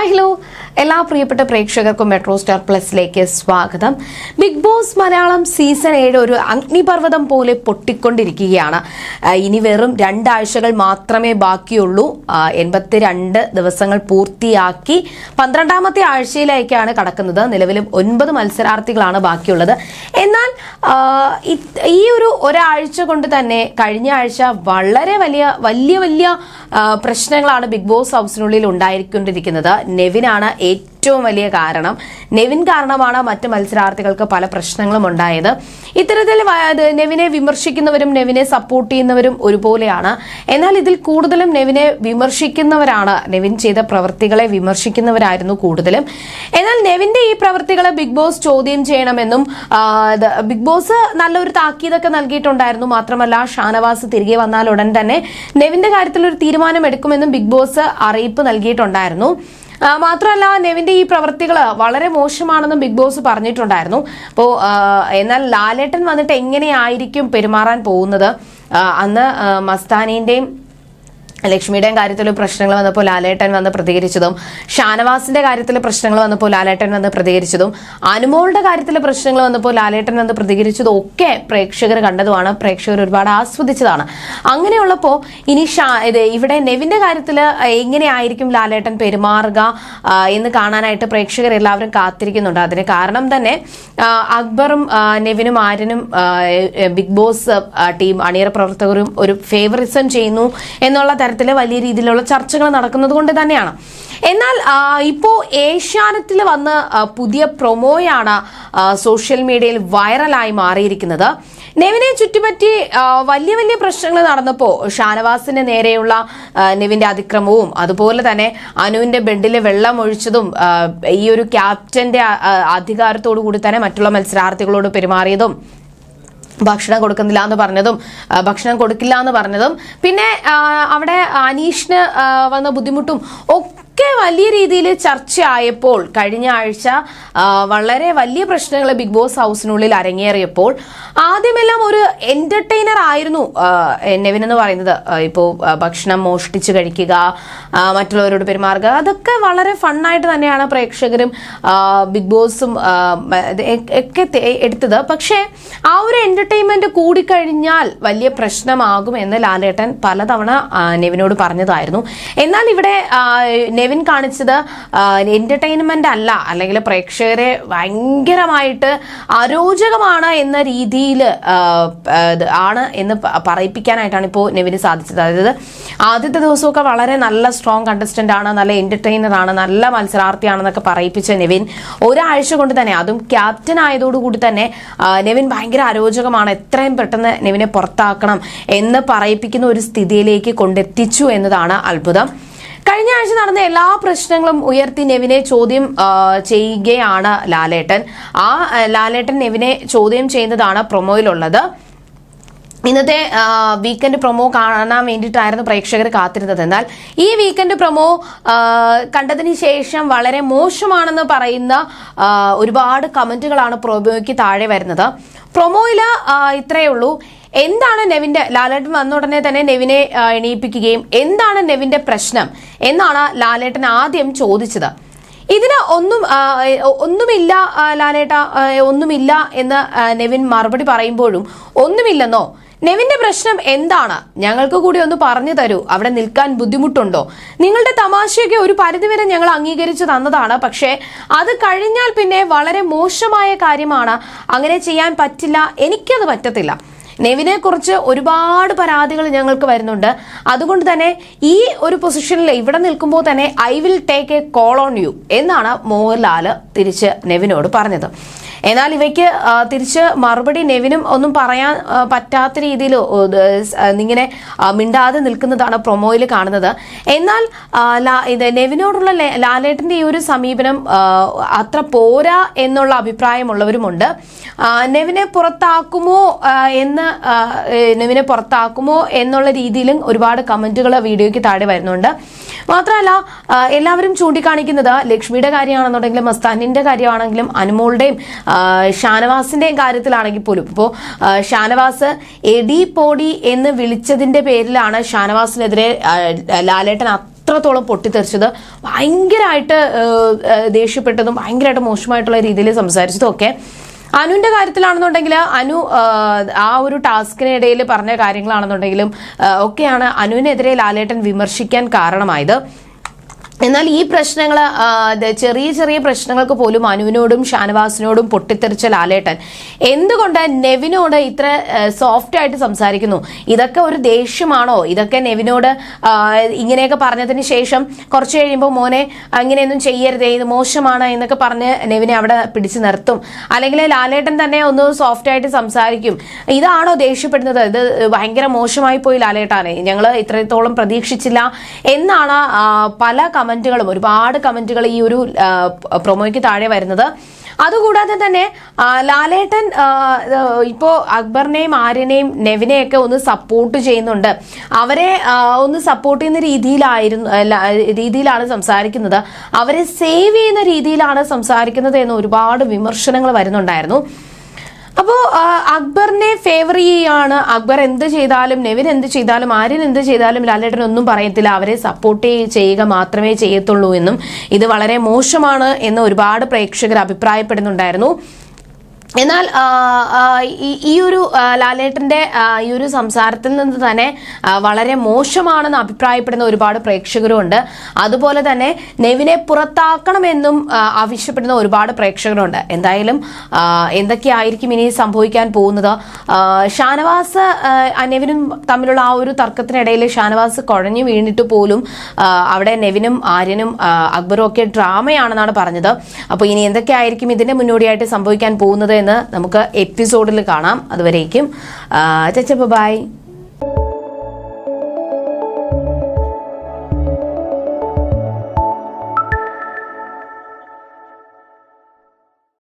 Hi hello എല്ലാ പ്രിയപ്പെട്ട പ്രേക്ഷകർക്കും മെട്രോ സ്റ്റാർ പ്ലസിലേക്ക് സ്വാഗതം. ബിഗ് ബോസ് മലയാളം സീസൺ ഏഴ് ഒരു അഗ്നിപർവതം പോലെ പൊട്ടിക്കൊണ്ടിരിക്കുകയാണ്. ഇനി വെറും രണ്ടാഴ്ചകൾ മാത്രമേ ബാക്കിയുള്ളൂ. എൺപത്തിരണ്ട് ദിവസങ്ങൾ പൂർത്തിയാക്കി പന്ത്രണ്ടാമത്തെ ആഴ്ചയിലേക്കാണ് കടക്കുന്നത്. നിലവിലും ഒൻപത് മത്സരാർത്ഥികളാണ് ബാക്കിയുള്ളത്. എന്നാൽ ഈ ഒരു ഒരാഴ്ച കൊണ്ട് തന്നെ കഴിഞ്ഞ ആഴ്ച വളരെ വലിയ വലിയ വലിയ പ്രശ്നങ്ങളാണ് ബിഗ് ബോസ് ഹൗസിനുള്ളിൽ ഉണ്ടായിക്കൊണ്ടിരിക്കുന്നത്. നെവിനാണ് ഏറ്റവും വലിയ കാരണം നെവിൻ കാരണമാണ് മറ്റ് മത്സരാർത്ഥികൾക്ക് പല പ്രശ്നങ്ങളും ഉണ്ടായത്. ഇത്തരത്തിൽ നെവിനെ വിമർശിക്കുന്നവരും നെവിനെ സപ്പോർട്ട് ചെയ്യുന്നവരും ഒരുപോലെയാണ്. എന്നാൽ ഇതിൽ കൂടുതലും നെവിനെ വിമർശിക്കുന്നവരാണ്. നെവിൻ ചെയ്ത പ്രവൃത്തികളെ വിമർശിക്കുന്നവരായിരുന്നു കൂടുതലും. എന്നാൽ നെവിന്റെ ഈ പ്രവൃത്തികളെ ബിഗ് ബോസ് ചോദ്യം ചെയ്യണമെന്നും ബിഗ് ബോസ് നല്ലൊരു താക്കീതൊക്കെ നൽകിയിട്ടുണ്ടായിരുന്നു. മാത്രമല്ല ഷാനവാസ് തിരികെ വന്നാൽ ഉടൻ തന്നെ നെവിന്റെ കാര്യത്തിൽ ഒരു തീരുമാനം എടുക്കുമെന്നും ബിഗ് ബോസ് അറിയിപ്പ് നൽകിയിട്ടുണ്ടായിരുന്നു. മാത്രമല്ല നെവിന്റെ ഈ പ്രവൃത്തികൾ വളരെ മോശമാണെന്നും ബിഗ് ബോസ് പറഞ്ഞിട്ടുണ്ടായിരുന്നു. അപ്പോൾ എന്നാൽ ലാലേട്ടൻ വന്നിട്ട് എങ്ങനെയായിരിക്കും പെരുമാറാൻ പോകുന്നത്? അന്ന് മസ്താനിന്റെയും ലക്ഷ്മിയുടെയും കാര്യത്തിൽ പ്രശ്നങ്ങൾ വന്നപ്പോൾ ലാലേട്ടൻ വന്ന് പ്രതികരിച്ചതും ഷാനവാസിന്റെ കാര്യത്തിൽ പ്രശ്നങ്ങൾ വന്നപ്പോൾ ലാലേട്ടൻ വന്ന് പ്രതികരിച്ചതും അനുമോളുടെ കാര്യത്തിൽ പ്രശ്നങ്ങൾ വന്നപ്പോൾ ലാലേട്ടൻ വന്ന് പ്രതികരിച്ചതും ഒക്കെ പ്രേക്ഷകർ കണ്ടതുമാണ്. പ്രേക്ഷകർ ഒരുപാട് ആസ്വദിച്ചതാണ്. അങ്ങനെയുള്ളപ്പോൾ ഇനി ഷാ ഇത് ഇവിടെ നെവിന്റെ കാര്യത്തിൽ എങ്ങനെയായിരിക്കും ലാലേട്ടൻ പെരുമാറുക എന്ന് കാണാനായിട്ട് പ്രേക്ഷകർ എല്ലാവരും കാത്തിരിക്കുന്നുണ്ട്. അതിന് കാരണം തന്നെ അക്ബറും നെവിനും ആര്യനും ബിഗ് ബോസ് ടീം അണിയറ പ്രവർത്തകരും ഒരു ഫേവറിസം ചെയ്യുന്നു എന്നുള്ള തരത്തിൽ വലിയ രീതിയിലുള്ള ചർച്ചകൾ നടക്കുന്നത് കൊണ്ട് തന്നെയാണ്. എന്നാൽ ഇപ്പോൾ ഇപ്പോ ഏഷ്യാനെറ്റിൽ വന്ന് പുതിയ പ്രൊമോയാണ് സോഷ്യൽ മീഡിയയിൽ വൈറലായി മാറിയിരിക്കുന്നത്. നെവിനെ ചുറ്റിപ്പറ്റി വലിയ വലിയ പ്രശ്നങ്ങൾ നടന്നപ്പോൾ ഷാനവാസിന് നേരെയുള്ള നെവിന്റെ അതിക്രമവും അതുപോലെ തന്നെ അനുവിന്റെ ബെഡിൽ വെള്ളം ഒഴിച്ചതും ഈ ഒരു ക്യാപ്റ്റന്റെ അധികാരത്തോടു കൂടി തന്നെ മറ്റുള്ള മത്സരാർത്ഥികളോട് പെരുമാറിയതും ഭക്ഷണം കൊടുക്കുന്നില്ല എന്ന് പറഞ്ഞതും ഭക്ഷണം കൊടുക്കില്ല എന്ന് പറഞ്ഞതും. പിന്നെ അവിടെ അനീഷിന് വന്ന ബുദ്ധിമുട്ടും ഒക്കെ വലിയ രീതിയിൽ ചർച്ചയായപ്പോൾ കഴിഞ്ഞ ആഴ്ച വളരെ വലിയ പ്രശ്നങ്ങൾ ബിഗ് ബോസ് ഹൗസിനുള്ളിൽ അരങ്ങേറിയപ്പോൾ ആദ്യമെല്ലാം ഒരു എന്റർടൈനർ ആയിരുന്നു നെവിൻ എന്ന് പറയുന്നത്. ഇപ്പോൾ ഭക്ഷണം മോഷ്ടിച്ച് കഴിക്കുക മറ്റുള്ളവരോട് പെരുമാറുക അതൊക്കെ വളരെ ഫണ്ണായിട്ട് തന്നെയാണ് പ്രേക്ഷകരും ബിഗ് ബോസും ഒക്കെ എടുത്തത്. പക്ഷേ ആ ഒരു എന്റർടൈൻമെന്റ് കൂടിക്കഴിഞ്ഞാൽ വലിയ പ്രശ്നമാകും എന്ന് ലാലേട്ടൻ പലതവണ നെവിനോട് പറഞ്ഞതായിരുന്നു. എന്നാൽ ഇവിടെ നെവിൻ കാണിച്ചത് എന്റർടൈൻമെന്റ് അല്ല. അല്ലെങ്കിൽ പ്രേക്ഷകരെ ഭയങ്കരമായിട്ട് അരോചകമാണ് എന്ന രീതിയിൽ ആണ് എന്ന് പറയിപ്പിക്കാനായിട്ടാണ് ഇപ്പോൾ നെവിന് സാധിച്ചത്. അതായത് ആദ്യത്തെ ദിവസമൊക്കെ വളരെ നല്ല സ്ട്രോങ് കണ്ടസ്റ്റന്റ് ആണ് നല്ല എന്റർടൈനർ ആണ് നല്ല മത്സരാർത്ഥിയാണെന്നൊക്കെ പറയിപ്പിച്ച നെവിൻ ഒരാഴ്ച കൊണ്ട് തന്നെ അതും ക്യാപ്റ്റൻ ആയതോടുകൂടി തന്നെ നെവിൻ ഭയങ്കര അരോചകമാണ് എത്രയും പെട്ടെന്ന് നെവിനെ പുറത്താക്കണം എന്ന് പറയിപ്പിക്കുന്ന ഒരു സ്ഥിതിയിലേക്ക് കൊണ്ടെത്തിച്ചു എന്നതാണ് അത്ഭുതം. കഴിഞ്ഞ ആഴ്ച നടന്ന എല്ലാ പ്രശ്നങ്ങളും ഉയർത്തി നെവിനെ ചോദ്യം ചെയ്യുകയാണ് ലാലേട്ടൻ. ആ ലാലേട്ടൻ നെവിനെ ചോദ്യം ചെയ്യുന്നതാണ് പ്രൊമോയിലുള്ളത്. ഇന്നത്തെ വീക്കെൻഡ് പ്രൊമോ കാണാൻ വേണ്ടിയിട്ടായിരുന്നു പ്രേക്ഷകർ കാത്തിരുന്നത്. എന്നാൽ ഈ വീക്കെൻഡ് പ്രൊമോ കണ്ടതിന് ശേഷം വളരെ മോശമാണെന്ന് പറയുന്ന ഒരുപാട് കമന്റുകളാണ് പ്രൊമോയ്ക്ക് താഴെ വരുന്നത്. പ്രൊമോയിൽ ഇത്രയേ ഉള്ളൂ. എന്താണ് നെവിന്റെ ലാലേട്ടൻ വന്ന ഉടനെ തന്നെ നെവിനെ എണീപ്പിക്കുകയും എന്താണ് നെവിന്റെ പ്രശ്നം എന്നാണ് ലാലേട്ടൻ ആദ്യം ചോദിച്ചത്. ഇതിന് ഒന്നും ഒന്നുമില്ല ലാലേട്ട ഒന്നുമില്ല എന്ന് നെവിൻ മറുപടി പറയുമ്പോഴും ഒന്നുമില്ലെന്നോ നെവിന്റെ പ്രശ്നം എന്താണ്? ഞങ്ങൾക്ക് കൂടി ഒന്ന് പറഞ്ഞു തരൂ. അവിടെ നിൽക്കാൻ ബുദ്ധിമുട്ടുണ്ടോ? നിങ്ങളുടെ തമാശയൊക്കെ ഒരു പരിധിവരെ ഞങ്ങൾ അംഗീകരിച്ചു തന്നതാണ്. പക്ഷേ അത് കഴിഞ്ഞാൽ പിന്നെ വളരെ മോശമായ കാര്യമാണ്. അങ്ങനെ ചെയ്യാൻ പറ്റില്ല. എനിക്കത് പറ്റത്തില്ല. നെവിനെ കുറിച്ച് ഒരുപാട് പരാതികൾ ഞങ്ങൾക്ക് വരുന്നുണ്ട്. അതുകൊണ്ട് തന്നെ ഈ ഒരു പൊസിഷനിൽ ഇവിടെ നിൽക്കുമ്പോൾ തന്നെ I will take a call on you എന്നാണ് മോഹൻലാൽ തിരിച്ച് നെവിനോട് പറഞ്ഞത്. എന്നാൽ ഇവയ്ക്ക് തിരിച്ച് മറുപടി നെവിനും ഒന്നും പറയാൻ പറ്റാത്ത രീതിയിൽ ഇങ്ങനെ മിണ്ടാതെ നിൽക്കുന്നതാണ് പ്രൊമോയിൽ കാണുന്നത്. എന്നാൽ ഇത് നെവിനോടുള്ള ലാലേട്ടിന്റെ ഈ ഒരു സമീപനം അത്ര പോരാ എന്നുള്ള അഭിപ്രായമുള്ളവരുമുണ്ട്. നെവിനെ പുറത്താക്കുമോ എന്ന് നെവിനെ പുറത്താക്കുമോ എന്നുള്ള രീതിയിലും ഒരുപാട് കമന്റുകൾ വീഡിയോയ്ക്ക് താഴെ വരുന്നുണ്ട്. മാത്രമല്ല എല്ലാവരും ചൂണ്ടിക്കാണിക്കുന്നത് ലക്ഷ്മിയുടെ കാര്യമാണെന്നുണ്ടെങ്കിലും മസ്താനിന്റെ കാര്യമാണെങ്കിലും അനുമോളുടെയും ഷാനവാസിന്റെയും കാര്യത്തിലാണെങ്കിൽ പോലും. ഇപ്പോൾ ഷാനവാസ് എടി പോടി എന്ന് വിളിച്ചതിന്റെ പേരിലാണ് ഷാനവാസിനെതിരെ ലാലേട്ടൻ അത്രത്തോളം പൊട്ടിത്തെറിച്ചത്. ഭയങ്കരമായിട്ട് ദേഷ്യപ്പെട്ടതും ഭയങ്കരമായിട്ട് മോശമായിട്ടുള്ള രീതിയിൽ സംസാരിച്ചതും ഒക്കെ. അനുവിന്റെ കാര്യത്തിലാണെന്നുണ്ടെങ്കിൽ അനു ആ, ഒരു ടാസ്കിനിടയിൽ പറഞ്ഞ കാര്യങ്ങളാണെന്നുണ്ടെങ്കിലും ഒക്കെയാണ് അനുവിനെതിരെ ലാലേട്ടൻ വിമർശിക്കാൻ കാരണമായത്. എന്നാൽ ഈ പ്രശ്നങ്ങൾ ചെറിയ ചെറിയ പ്രശ്നങ്ങൾക്ക് പോലും അനുവിനോടും ഷാനവാസിനോടും പൊട്ടിത്തെറിച്ച ലാലേട്ടൻ എന്തുകൊണ്ട് നെവിനോട് ഇത്ര സോഫ്റ്റ് ആയിട്ട് സംസാരിക്കുന്നു? ഇതൊക്കെ ഒരു ദേഷ്യമാണോ? ഇതൊക്കെ നെവിനോട് ഇങ്ങനെയൊക്കെ പറഞ്ഞതിന് ശേഷം കുറച്ച് കഴിയുമ്പോൾ മോനെ അങ്ങനെയൊന്നും ചെയ്യരുതേ ഇത് മോശമാണ് എന്നൊക്കെ പറഞ്ഞ് നെവിനെ അവിടെ പിടിച്ചു നിർത്തും. അല്ലെങ്കിൽ ലാലേട്ടൻ തന്നെ ഒന്ന് സോഫ്റ്റ് ആയിട്ട് സംസാരിക്കും. ഇതാണോ ദേഷ്യപ്പെടുന്നത്? ഇത് ഭയങ്കര മോശമായി പോയി ലാലേട്ടാനെ. ഞങ്ങൾ ഇത്രത്തോളം പ്രതീക്ഷിച്ചില്ല. എന്നാണ് പല പല കമന്റുകളും ഒരുപാട് കമന്റുകൾ ഈ ഒരു പ്രൊമോയ്ക്ക് താഴെ വരുന്നത്. അതുകൂടാതെ തന്നെ ലാലേട്ടൻ ആ, ആ, ഇപ്പോ അക്ബറിനെയും ആര്യനെയും നെവിനെയൊക്കെ ഒന്ന് സപ്പോർട്ട് ചെയ്യുന്നുണ്ട്. അവരെ ഒന്ന് സപ്പോർട്ട് ചെയ്യുന്ന രീതിയിലായിരുന്നു രീതിയിലാണ് സംസാരിക്കുന്നത്. അവരെ സേവ് ചെയ്യുന്ന രീതിയിലാണ് സംസാരിക്കുന്നത് എന്ന് ഒരുപാട് വിമർശനങ്ങൾ വരുന്നുണ്ടായിരുന്നു. അപ്പോൾ അക്ബറിനെ ഫേവർ ചെയ്യാണ്. അക്ബർ എന്ത് ചെയ്താലും നെവിൻ എന്ത് ചെയ്താലും ആര്യൻ എന്ത് ചെയ്താലും ലാലേട്ടൻ ഒന്നും പറയത്തില്ല. അവരെ സപ്പോർട്ട് ചെയ്യുക മാത്രമേ ചെയ്യത്തുള്ളൂ എന്നും ഇത് വളരെ മോശമാണ് എന്ന് ഒരുപാട് പ്രേക്ഷകർ അഭിപ്രായപ്പെടുന്നുണ്ടായിരുന്നു. എന്നാൽ ഈ- ഒരു ലാലേട്ടന്റെ ഈ ഒരു സംസാരത്തിൽ നിന്ന് തന്നെ വളരെ മോശമാണെന്ന് അഭിപ്രായപ്പെടുന്ന ഒരുപാട് പ്രേക്ഷകരുണ്ട് അതുപോലെ തന്നെ നെവിനെ പുറത്താക്കണമെന്നും ആവശ്യപ്പെടുന്ന ഒരുപാട് പ്രേക്ഷകരുണ്ട് എന്തായാലും എന്തൊക്കെയായിരിക്കും ഇനി സംഭവിക്കാൻ പോകുന്നത്? ഷാനവാസ് നെവിനും തമ്മിലുള്ള ആ ഒരു തർക്കത്തിനിടയിൽ ഷാനവാസ് കുഴഞ്ഞു വീണിട്ട് പോലും അവിടെ നെവിനും ആര്യനും അക്ബറും ഒക്കെ ഡ്രാമയാണെന്നാണ് പറഞ്ഞത്. അപ്പോൾ ഇനി എന്തൊക്കെയായിരിക്കും ഇതിന്റെ മുന്നോടിയായിട്ട് സംഭവിക്കാൻ പോകുന്നത് എന്ന് നമുക്ക് എപ്പിസോഡിൽ കാണാം. അതുവരേക്കും ചച്ച ബൈ